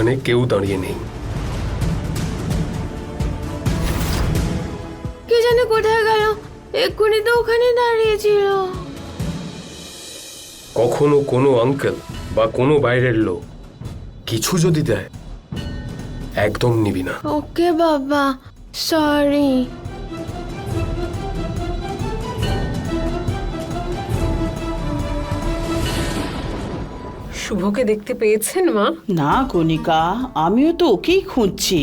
ওখানে কেউ দাঁড়িয়ে নেই। কে জানে কোথায় গেল? এক্ষুনি তো ওখানে দাঁড়িয়েছিল। কখনো কোনো আঙ্কেল বা কোনো বাইরের লোক কিছু যদি দেয় একদম নিবি না। ওকে বাবা সরি। শুভকে দেখতে পেয়েছেন মা? না কণিকা আমিও তো ওকেই খুঁজছি।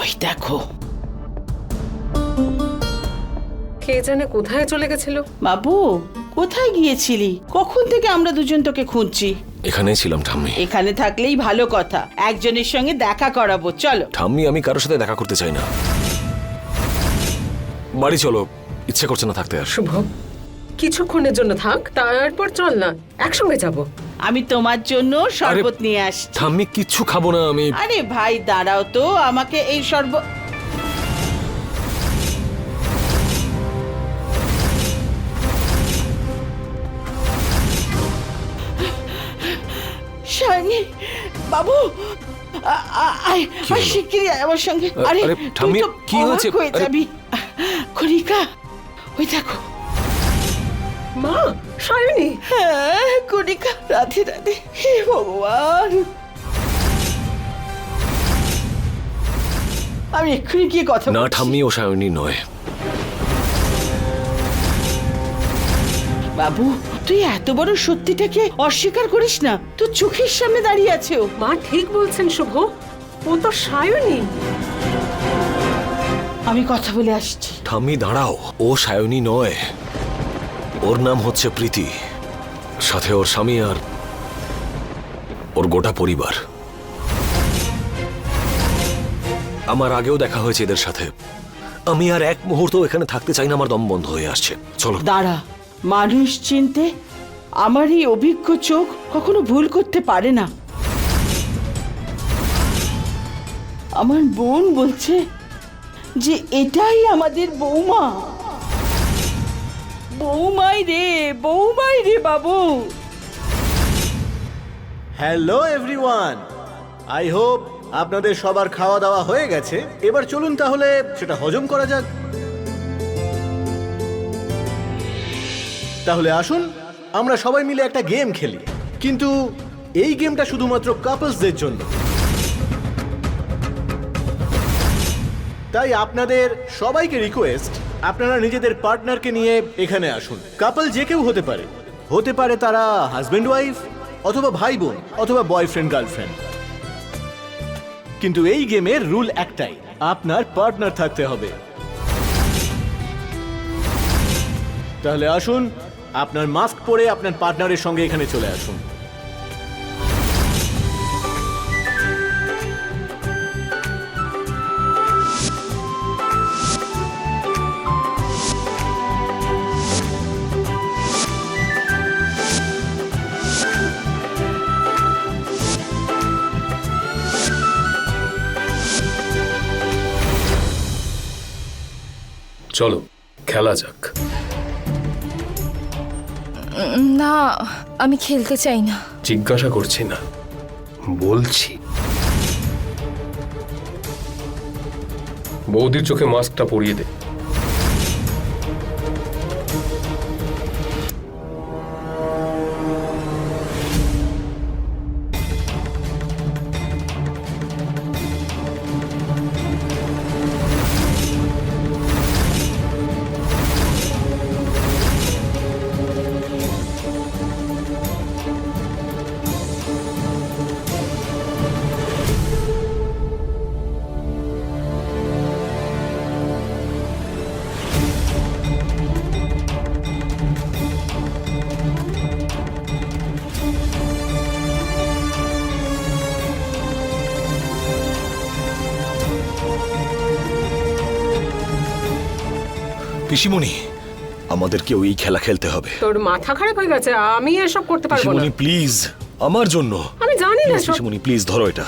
ওই দেখো। কে জানে কোথায় চলে গেছিল? বাবু কোথায় গিয়েছিলি? কখন থেকে আমরা দুজন তোকে খুঁজছি? এখানেই ছিলাম ঠাম্মি। এখানে থাকলেই ভালো কথা। একজনের সঙ্গে দেখা করাবো চলো। ঠাম্মি আমি কারোর সাথে দেখা করতে চাই না। বাড়ি চলো ইচ্ছে করছে না থাকতে আর। শুভ কিছুক্ষণের জন্য থাক তারপর চল না একসঙ্গে যাব। আমি তোমার জন্য শরবত নিয়ে আসছি। ঠাম্মি কিচ্ছু খাব না আমি আরে ভাই দাঁড়াও তো আমাকে এই শরবত শাইনি বাবু শিগগিরই আমার সঙ্গে। আরে আরে, তুই তো কি হয়েছে? হয়ে করিকা ওই দেখো মা সায়নী। হ্যাঁ কনিকা রাধে রাধে হে ভগবান। আমি এক্ষুনি গিয়ে কথা না বলছি। ঠাম্মি ও সায়নী নয়। বাবু তুই এত বড় সত্যিটাকে অস্বীকার করিস না। তোর চোখের সামনে দাঁড়িয়ে আছে ও। মা ঠিক বলছেন শুভ। ও তো সায়নী। আমি কথা বলে আসছি। ঠাম্মি দাঁড়াও। ও সায়নী নয়। ওর নাম হচ্ছে প্রীতি। সাথে ওর স্বামী আর ওর গোটা পরিবার। আমার আগেও দেখা হয়েছে এদের সাথে। আমি আর এক মুহূর্ত এখানে থাকতে চাই না, আমার দম বন্ধ হয়ে আসছে। চলো। দাঁড়া, মানুষ চিনতে আমার এই অভিজ্ঞ চোখ কখনো ভুল করতে পারে না। আমার বোন বলছে যে, এটাই আমাদের বৌমা। বৌমাই রে বৌমাই রে বাবু। হ্যালো এভরিওয়ান আই হোপ আপনাদের সবার খাওয়া দাওয়া হয়ে গেছে। এবার চলুন তাহলে সেটা হজম করা যাক। তাহলে আসুন, আমরা সবাই মিলে একটা গেম খেলি। কিন্তু এই গেমটা শুধুমাত্র কাপলসদের জন্য। তাই আপনাদের সবাইকে রিকোয়েস্ট আপনারা নিজেদের পার্টনারকে নিয়ে এখানে আসুন। কাপল যে কেউ হতে পারে। হতে পারে তারা হাজব্যান্ড ওয়াইফ অথবা ভাই বোন, অথবা বয়ফ্রেন্ড গার্লফ্রেন্ড কিন্তু এই গেমের রুল একটাই, আপনার পার্টনার থাকতে হবে। তাহলে আসুন, আপনার মাস্ক পরে আপনার পার্টনারের সঙ্গে এখানে চলে আসুন। চলো খেলা যাক। না আমি খেলতে চাই না। জিজ্ঞাসা করছি না বলছি। বৌদির চোখে মাস্কটা পরিয়ে দে। পিসিমণি আমাদেরকে ওই খেলা খেলতে হবে। তোর মাথা খারাপ হয়ে গেছে আমি এসব করতে পারব না। পিসিমণি প্লিজ আমার জন্য। আমি জানি না পিসিমণি প্লিজ ধরো এটা।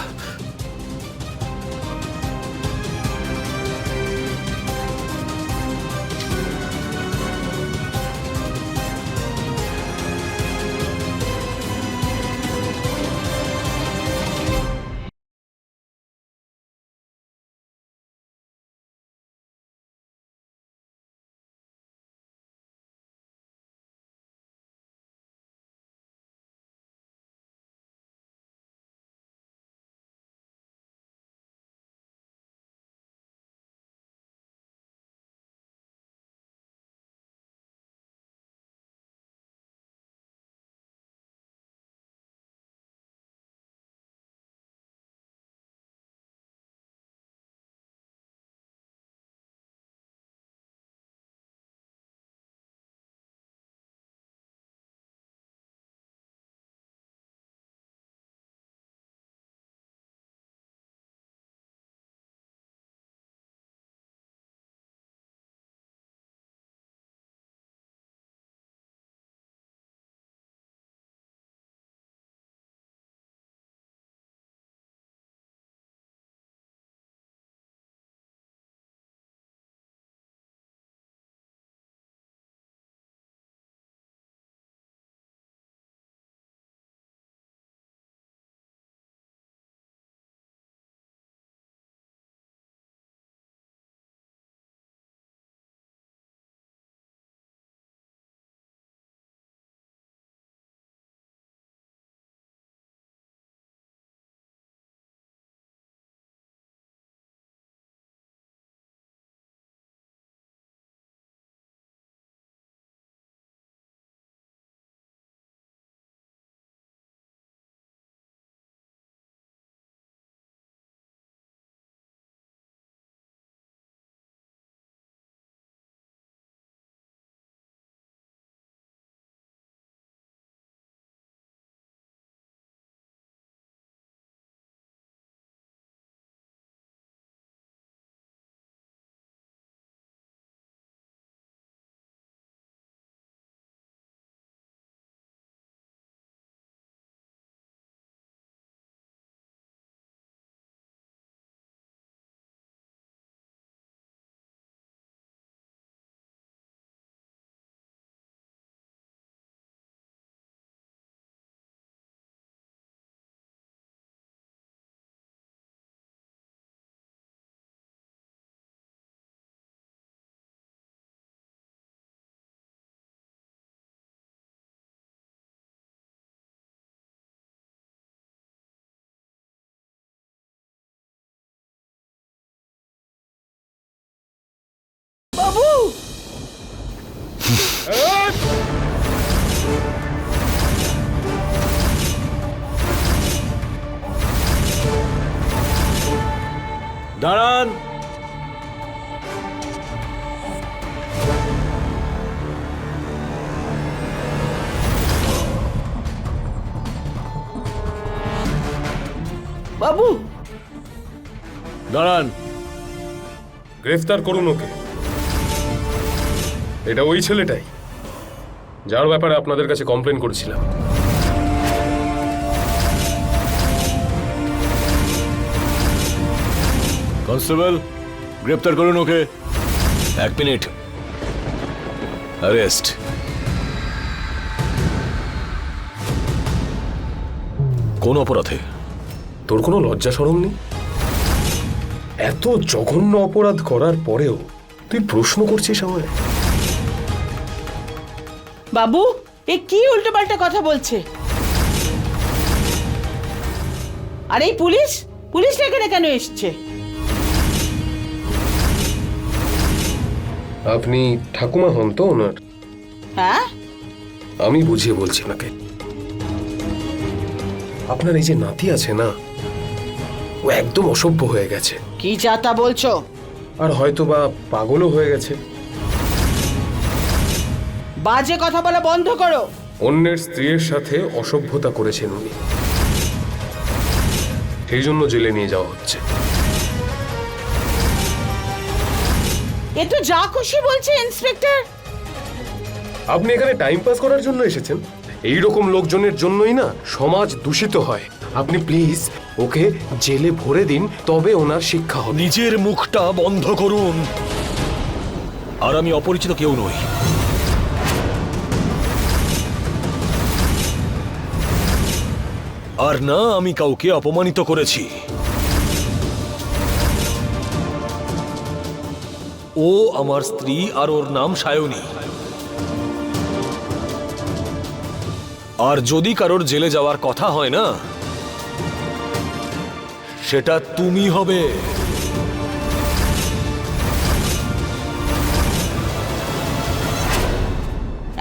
দাঁড়ান। বাবু! দাঁড়ান। গ্রেফতার করুন ওকে। এটা ওই ছেলেটাই যার ব্যাপারে আপনাদের কাছে কমপ্লেন করেছিলাম। কনস্টেবল গ্রেপ্তার করুন ওকে। এক মিনিট। অ্যারেস্ট। কোন অপরাধে? তোর কোনো লজ্জা সরম নেই? এত জঘন্য অপরাধ করার পরেও তুই প্রশ্ন করছিস আমায়? বাবু এ কি উল্টোপাল্টা কথা বলছে? আর এই পুলিশ? পুলিশ এখানে কেন এসছে? আপনি ঠাকুমা হন তো ওনার? হ্যাঁ? আমি বুঝিয়ে বলছি ওনাকে। আপনার এই যে নাতি আছে না ও একদম অসভ্য হয়ে গেছে। কি চাতা বলছো? আর হয়তো বা পাগলও হয়ে গেছে। বাজে কথা বলা বন্ধ করো। অন্যের স্ত্রীর সাথে অসভ্যতা করেছেন উনি। সেই জন্য জেলে নিয়ে যাওয়া হচ্ছে। এ তো যা খুশি বলছে ইন্সপেক্টর। আপনি এখানে টাইম পাস করার জন্য এসেছেন। এই রকম লোকজনের জন্যই না সমাজ দূষিত হয়। আপনি প্লিজ ওকে জেলে ভরে দিন তবে ওনার শিক্ষা হবে। নিজের মুখটা বন্ধ করুন। আর আমি অপরিচিত কেউ নই। আর না আমি কাউকে অপমানিত করেছি। ও আমার স্ত্রী আর ওর নাম সায়নী। আর যদি কারোর জেলে যাওয়ার কথা হয় না সেটা তুমি হবে।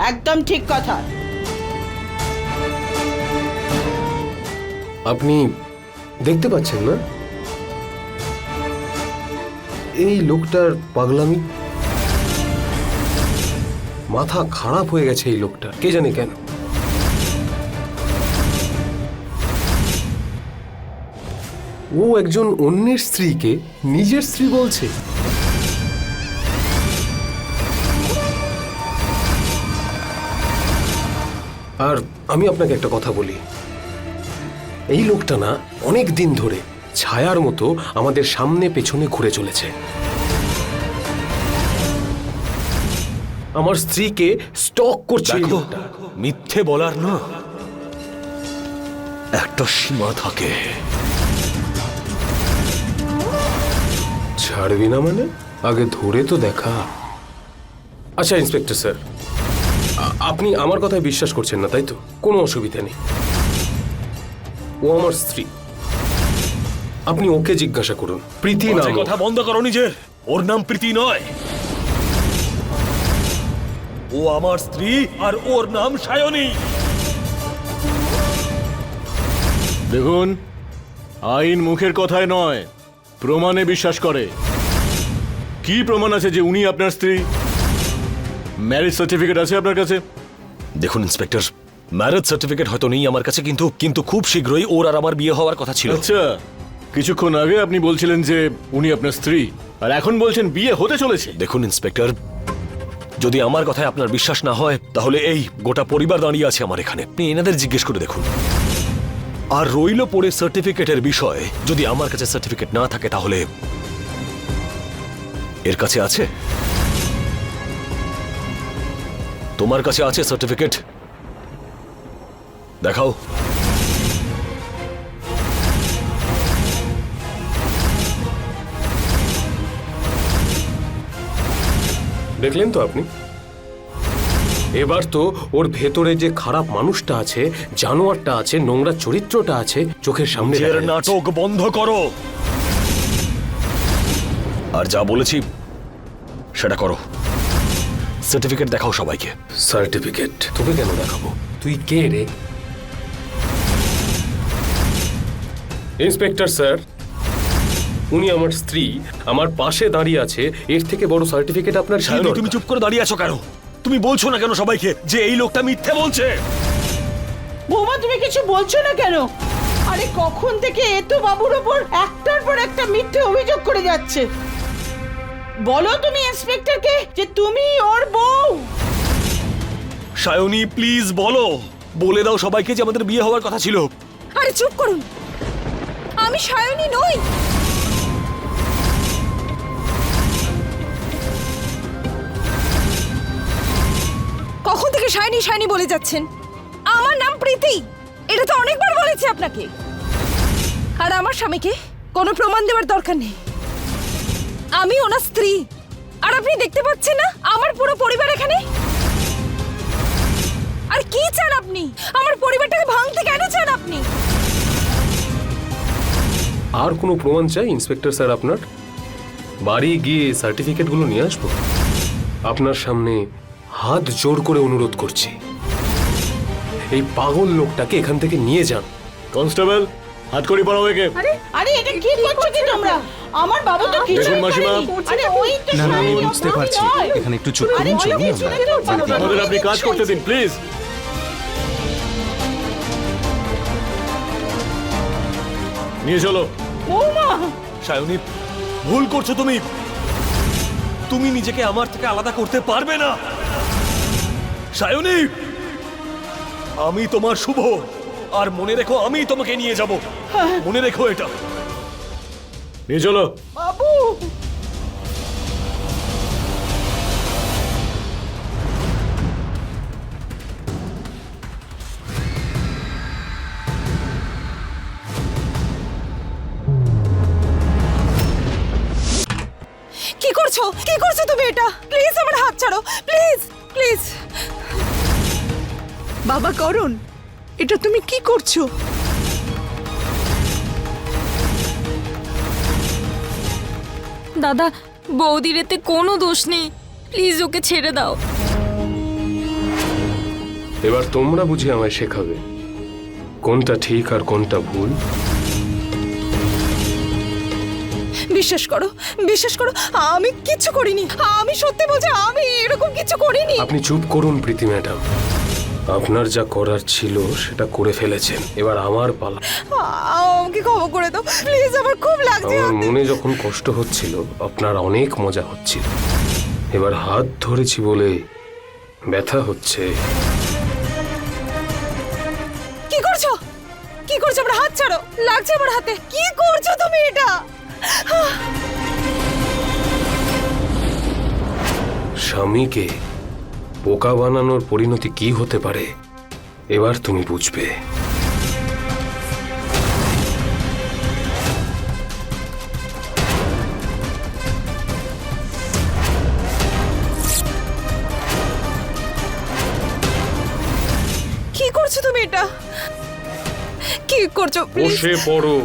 একদম ঠিক কথা। আপনি দেখতে পাচ্ছেন না? এই লোকটার পাগলামি? মাথা খারাপ হয়ে গেছে এই লোকটা কে জানে কেন? ও একজন অন্যের স্ত্রীকে নিজের স্ত্রী বলছে। আর আমি আপনাকে একটা কথা বলি। এই লোকটা না অনেক দিন ধরে ছায়ার মতো আমাদের সামনে পেছনে ঘুরে চলেছে। আমার স্ত্রীকে স্টক করছে দেখো মিথ্যে বলার না। একটা সীমা থাকে। ছাড়বি না মানে? আগে ধরে তো দেখা। আচ্ছা ইন্সপেক্টর স্যার আ- আপনি আমার কথায় বিশ্বাস করছেন না তাই তো? কোনো অসুবিধা নেই। ও আমার স্ত্রী। আপনি ওকে জিজ্ঞাসা করুন। প্রীতি নাম। ওর। কথা বন্ধ করো নিজের। ওর নাম প্রীতি নয়। ও আমার স্ত্রী আর ওর নাম সায়নী। দেখুন আইন মুখের কথায় নয় প্রমাণে বিশ্বাস করে। কি প্রমাণ আছে যে উনি আপনার স্ত্রী? ম্যারেজ সার্টিফিকেট আছে আপনার কাছে? দেখুন ইন্সপেক্টর ম্যারেজ সার্টিফিকেট হয়তো নেই আমার কাছে কিন্তু কিন্তু খুব শীঘ্রই ওর আর আমার বিয়ে হওয়ার কথা ছিল। আচ্ছা কিছুক্ষণ আগে আপনি বলছিলেন যে উনি আপনার স্ত্রী, আর এখন বলছেন বিয়ে হতে চলেছে। দেখুন, ইন্সপেক্টর, যদি আমার কথায় আপনার বিশ্বাস না হয়, তাহলে এই গোটা পরিবার দাঁড়িয়ে আছে আমার এখানে। আপনি এনাদের জিজ্ঞেস করে দেখুন। আর রইল পড়ে সার্টিফিকেটের বিষয়, যদি আমার কাছে সার্টিফিকেট না থাকে, তাহলে এর কাছে আছে? তোমার কাছে আছে সার্টিফিকেট? দেখাও। দেখলেন তো আপনি? এবার তো ওর ভেতরে যে খারাপ মানুষটা আছে জানোয়ারটা আছে নোংরা চরিত্রটা আছে চোখের সামনে দেখা যাচ্ছে। নাটক বন্ধ করো। আর যা বলেছি সেটা করো। সার্টিফিকেট দেখাও সবাইকে। সার্টিফিকেট? তোকে কেন দেখাবো? তুই কে রে? ইন্সপেক্টর স্যার উনি আমার স্ত্রী আমার পাশে দাঁড়িয়ে আছে এর থেকে বড় সার্টিফিকেট আপনার কি দরকার? তুমি চুপ করে দাঁড়িয়ে আছো কেন? তুমি বলছো না কেন সবাইকে যে এই লোকটা মিথ্যে বলছে? বৌমা তুমি কিছু বলছো না কেন? আরে কখন থেকে এ তো বাবুর ওপর একটার পর একটা মিথ্যে অভিযোগ করে যাচ্ছে? বলো তুমি ইন্সপেক্টরকে যে তুমি ওর বউ। সায়নী প্লিজ বলো। বলে দাও সবাইকে যে আমাদের বিয়ে হওয়ার কথা ছিল। আরে চুপ করুন। আমি সায়নী নই। থেকে সায়নী সায়নী বলে যাচ্ছেন। আমার নাম প্রীতি। এটা তো অনেকবার বলেছি আপনাকে। আর আমার স্বামীকে কোনো প্রমাণ দেওয়ার দরকার নেই। আমি ওনার স্ত্রী। আর আপনি দেখতে পাচ্ছেন না আমার পুরো পরিবার এখানে? আর কি চান আপনি? আমার পরিবারটাকে ভাঙতে কেন চান আপনি? আর কোনো প্রমাণ চাই, ইন্সপেক্টর স্যার আপনার? বাড়ি গিয়ে সার্টিফিকেটগুলো নিয়ে আসব। আপনার সামনে হাত জোর করে অনুরোধ করছি। এই পাগল লোকটাকে এখান থেকে নিয়ে যান। কনস্টেবল হাত করি পড়াও একে। আরে এটা কি করছ কি তোমরা? আমার বাবু তো কিছু দেখুন মাসিমা। আরে ওই তো না না আমি বুঝতে পারছি। এখানে একটু চুপ করুন চলুন আমরা। আমাদের আপনি কাজ করতে দিন প্লিজ। নিয়ে চলো। বৌমা! সায়নী ভুল করছ তুমি। তুমি নিজেকে আমার থেকে আলাদা করতে পারবে না। সায়নী! আমি তোমার শুভ। আর মনে রেখো আমি তোমাকে নিয়ে যাব। মনে রেখো এটা। নিয়ে চলো। বাবু! কি করছ? কি করছ তুমি এটা? প্লিজ আমার হাত ছাড়ো। প্লিজ প্লিজ বাবা করুন। এটা তুমি কি করছ? দাদা বৌদির এতে কোনো দোষ নেই। প্লিজ ওকে ছেড়ে দাও। এবার তোমরা বুঝে আমায় শেখাবে কোনটা ঠিক আর কোনটা ভুল। বিশ্বাস করো বিশ্বাস করো আমি কিচ্ছু করিনি। আমি সত্যি বলছি আমি এরকম কিছু করিনি। আপনি চুপ করুন প্রীতি ম্যাডাম। আপনার যা করার ছিল সেটা করে ফেলেছেন। এবার আমার পালা আমাকে ক্ষমা করে দাও। প্লিজ আমার খুব লাগছে আমার মনে যখন কষ্ট হচ্ছিল আপনার অনেক মজা হচ্ছিল। এবার হাত ধরেছি বলে ব্যথা হচ্ছে। কি করছ? কি করছ? আমার হাত ছাড়ো। লাগছে আমার হাতে। কি করছ তুমি এটা? স্বামীকে বোকা বানানোর পরিণতি কি হতে পারে? এবার তুমি বুঝবে। কি করছ তুমি এটা? কি করছ প্লিজ বসে পড়ো।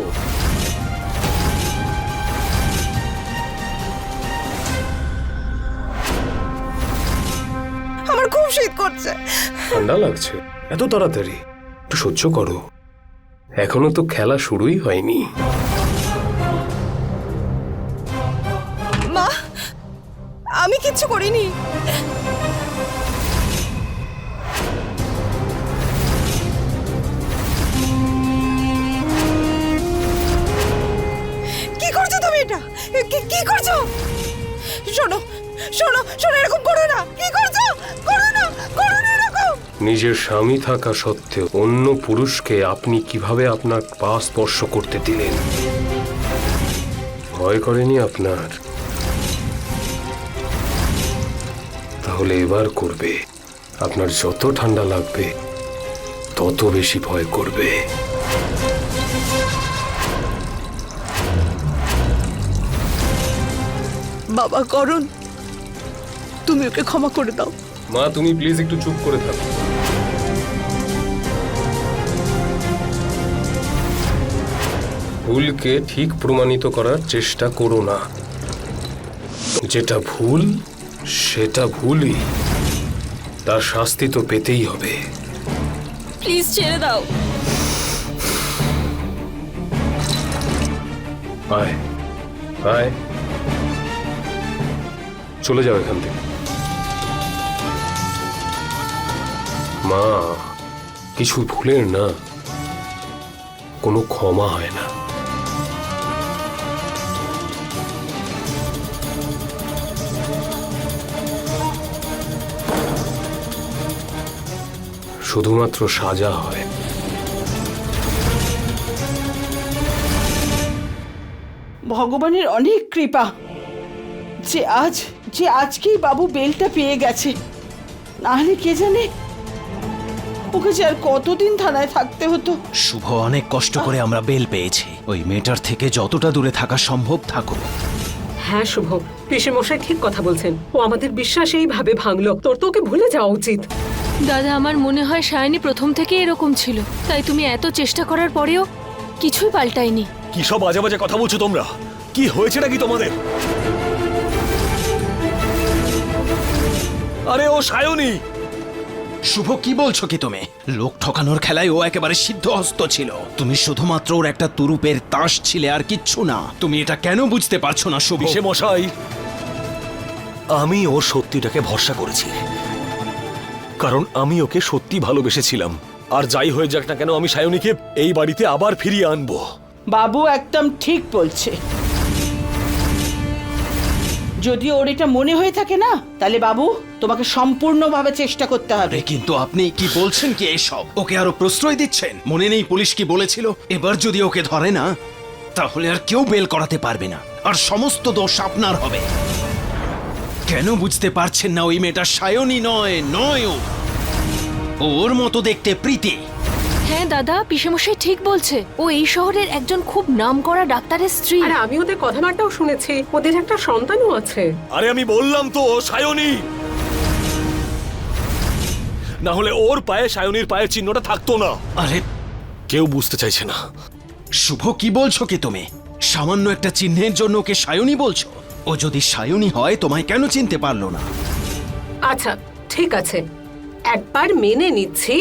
ঠান্ডা লাগছে। এত তাড়াতাড়ি। একটু সহ্য করো। এখনও তো খেলা শুরুই হয়নি। মা, আমি কিচ্ছু করিনি। নিজের স্বামী থাকা সত্ত্বেও অন্য পুরুষকে আপনি কীভাবে আপনার পা স্পর্শ করতে দিলেন? ভয় করেনি আপনার? তাহলে এবার করবে। আপনার যত ঠান্ডা লাগবে তত বেশি ভয় করবে। বাবা করুন। তুমি ওকে ক্ষমা করে দাও। মা তুমি প্লিজ একটু চুপ করে থাকো। ভুলকে ঠিক প্রমাণিত করার চেষ্টা করো না। যেটা ভুল সেটা ভুলই। তার শাস্তি তো পেতেই হবে। প্লিজ ছেড়ে দাও। আয় আয়। চলে যাও এখান থেকে। মা কিছু ভুলের না। কোনো ক্ষমা হয় না। শুধুমাত্র সাজা হয়। ভগবানের অনেক কৃপা। যে আজ যে আজকেই বাবু বেলটা পেয়ে গেছে। নাহলে কে জানে ওকে যে আর কতদিন থানায় থাকতে হতো। শুভ অনেক কষ্ট করে আমরা বেল পেয়েছি। ওই মেয়েটার থেকে যতটা দূরে থাকা সম্ভব থাকো হ্যাঁ শুভ। পিসে মশাই ঠিক কথা বলছেন। ও আমাদের বিশ্বাস এইভাবে ভাঙলো। তোর তো ওকে ভুলে যাওয়া উচিত। দাদা আমার মনে হয় সায়নী প্রথম থেকে এরকম ছিল। তাই তুমি এত চেষ্টা করার পরেও কিছুই পাল্টায়নি। কি সব বাজে বাজে কথা বলছো তোমরা? কি হয়েছে নাকি তোমাদের? আরে ও সায়নী! শুভ কি বলছো কি তুমি? লোক ঠকানোর খেলায় ও একেবারে সিদ্ধ হস্ত ছিল। তুমি শুধুমাত্র ওর একটা তুরুপের তাস ছিলে আর কিচ্ছু না। তুমি এটা কেন বুঝতে পারছ না শুভ? বিষে মশাই আমি ওর সত্যিটাকে ভরসা করেছি। কারণ আমি ওকে সত্যি ভালোবেসেছিলাম। আর যাই হয়ে যাক না কেন আমি সায়নীকে এই বাড়িতে আবার ফিরিয়ে আনব। বাবু একদম ঠিক বলছে। যদি ওর এটা মনে হয়ে থাকে না তাহলে বাবু তোমাকে সম্পূর্ণভাবে চেষ্টা করতে হবে। আরে কিন্তু আপনি কি বলছেন কি এসব? ওকে আরও প্রশ্রয় দিচ্ছেন? মনে নেই পুলিশ কি বলেছিল? এবার যদি ওকে ধরে না তাহলে আর কেউ বেল করাতে পারবে না। আর সমস্ত দোষ আপনার হবে। কেন বুঝতে পারছেন না ওই মেয়েটা? সায়নী নয় নয় ও। ওর মতো দেখতে প্রীতি। হ্যাঁ দাদা পিসেমশাই ঠিক বলছে। ও এই শহরের একজন খুব নামকরা ডাক্তারের স্ত্রী। আর আমি ওদের কথাবার্তাও শুনেছি। ওদের একটা সন্তানও আছে। আরে আমি বললাম তো ও সায়নী। না হলে ওর পায়ে সায়নীর পায়ের চিহ্নটা থাকতো না। আরে কেউ বুঝতে চাইছে না। শুভ কি বলছো কি তুমি? সামান্য একটা চিহ্নের জন্য ওকে সায়নী বলছো? ও যদি সায়নী হয় তোমায় কেন চিনতে পারল না? আচ্ছা ঠিক আছে। একবার মেনে নিচ্ছি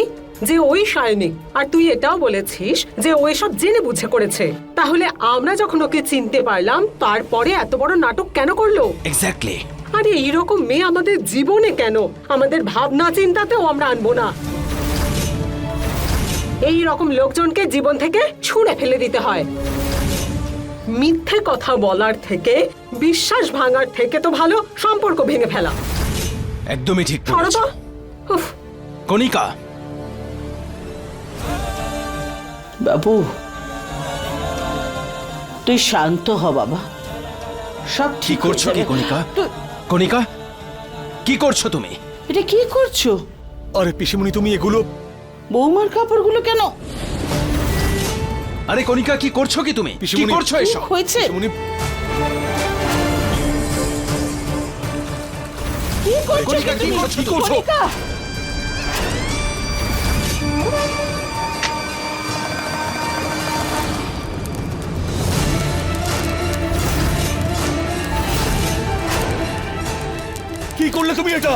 যে ওই সায়নিক আর তুই এটাও বলেছিস যে ও এসব জেনে বুঝে করেছে। তাহলে আমরা যখন ওকে চিনতে পারলাম তারপরে এত বড় নাটক কেন করল? এক্স্যাক্টলি আরে এইরকম মেয়ে আমাদের জীবনে কেন? আমাদের ভাবনা চিন্তাতেও আমরা আনব না। এই রকম লোকজনকে জীবন থেকে ছুঁড়ে ফেলে দিতে হয়। মিথ্যে কথা বলার থেকে বিশ্বাস ভাঙার থেকে তো ভালো সম্পর্ক ভেঙে ফেলা। একদমই ঠিক বলেছ। কণিকা। বাবু তুই শান্ত হ বাবা। সব কি ঠিক করছ কি। কণিকা? কণিকা কি করছ তুমি? এটা কি করছ? আরে পিসিমণি তুমি এগুলো বৌমার কাপড়গুলো কেন আরে কণিকা কি করছ কি তুমি কি পিসিমণি- করছ এসব হয়েছে পিসিমণি কি করছ কণিকা, কি তুমি? করছ? কি করছ? কণিকা! কি করলে তুমি এটা